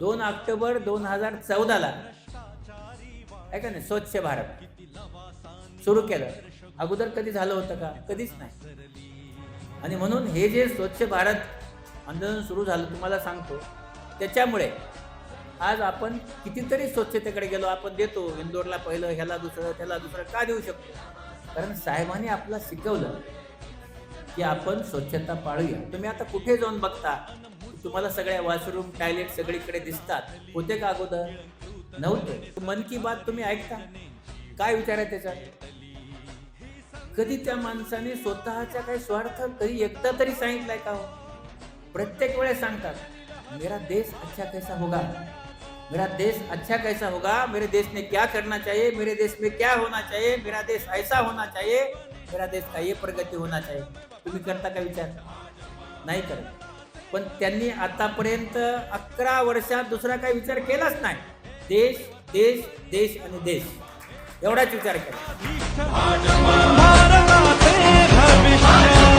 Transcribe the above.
दोन ऑक्टोबर दोन हजार चौदाला आहे का नाही स्वच्छ भारत. सुरू केलं. अगोदर कधी झालं होतं का? कधीच नाही. आणि म्हणून हे जे स्वच्छ भारत आंदोलन सुरू झालं तुम्हाला सांगतो त्याच्यामुळे आज आपण कितीतरी स्वच्छतेकडे गेलो. आपण देतो इंदोरला पहिलं ह्याला दुसरं त्याला दुसरं. का देऊ शकतो? कारण साहेबांनी आपलं शिकवलं की आपण स्वच्छता पाळूया. तुम्ही आता कुठे जाऊन बघता? तुम्हाला सगळ्या वॉशरूम टॉयलेट सगळीकडे दिसतात. होते का अगोदर? नव्हते. मन की बात तुम्ही ऐकता? काय विचार आहे त्याच्यात? कधी त्या माणसाने स्वतःचा काही स्वार्थ कधी एकदा तरी सांगितलाय का हो? प्रत्येक वेळेस सांगतात मेरा देश अच्छा कैसा होगा? मेरा देश अच्छा कैसा होगा? मेरे देश में क्या करना चाहिए? मेरे देश में क्या होना चाहिए? मेरा देश ऐसा होना चाहिए? मेरा देश का ये प्रगती होना चाहिए। तुम्ही करता का विचार? नाही करत. पण त्यांनी आतापर्यंत अकरा वर्षात दुसरा काही विचार केलाच नाही. देश देश देश आणि देश. एवढाच विचार केला.